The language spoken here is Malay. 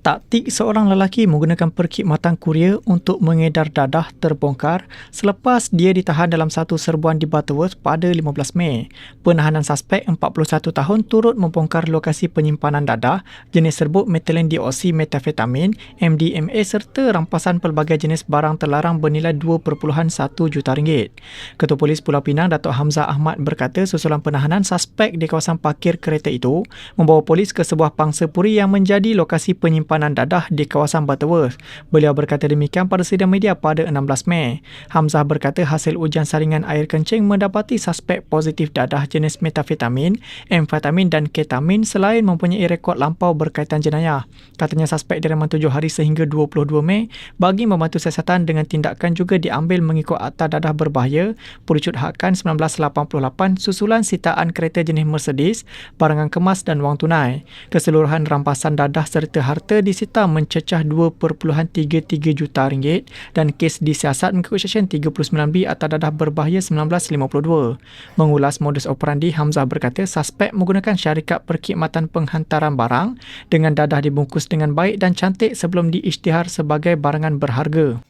Taktik seorang lelaki menggunakan perkhidmatan kurier untuk mengedar dadah terbongkar selepas dia ditahan dalam satu serbuan di Butterworth pada 15 Mei. Penahanan suspek 41 tahun turut membongkar lokasi penyimpanan dadah jenis serbuk metilin dioksimetafetamin, MDMA serta rampasan pelbagai jenis barang terlarang bernilai 2.1 juta ringgit. Ketua Polis Pulau Pinang Datuk Hamzah Ahmad berkata susulan penahanan suspek di kawasan parkir kereta itu membawa polis ke sebuah pangsa puri yang menjadi lokasi penyimpanan penyimpanan dadah di kawasan Butterworth. Beliau berkata demikian pada sidang media pada 16 Mei. Hamzah berkata hasil ujian saringan air kencing mendapati suspek positif dadah jenis metafetamin, amfetamin dan ketamin selain mempunyai rekod lampau berkaitan jenayah. Katanya suspek direman 7 hari sehingga 22 Mei bagi membantu siasatan dengan tindakan juga diambil mengikut Akta Dadah Berbahaya Purucut Hakan 1988 susulan sitaan kereta jenis Mercedes, barangan kemas dan wang tunai. Keseluruhan rampasan dadah serta harta disita mencecah 2.33 juta ringgit dan kes disiasat mengikut Seksyen 39B Atas Dadah Berbahaya 1952. Mengulas modus operandi, Hamzah berkata suspek menggunakan syarikat perkhidmatan penghantaran barang dengan dadah dibungkus dengan baik dan cantik sebelum diisytihar sebagai barangan berharga.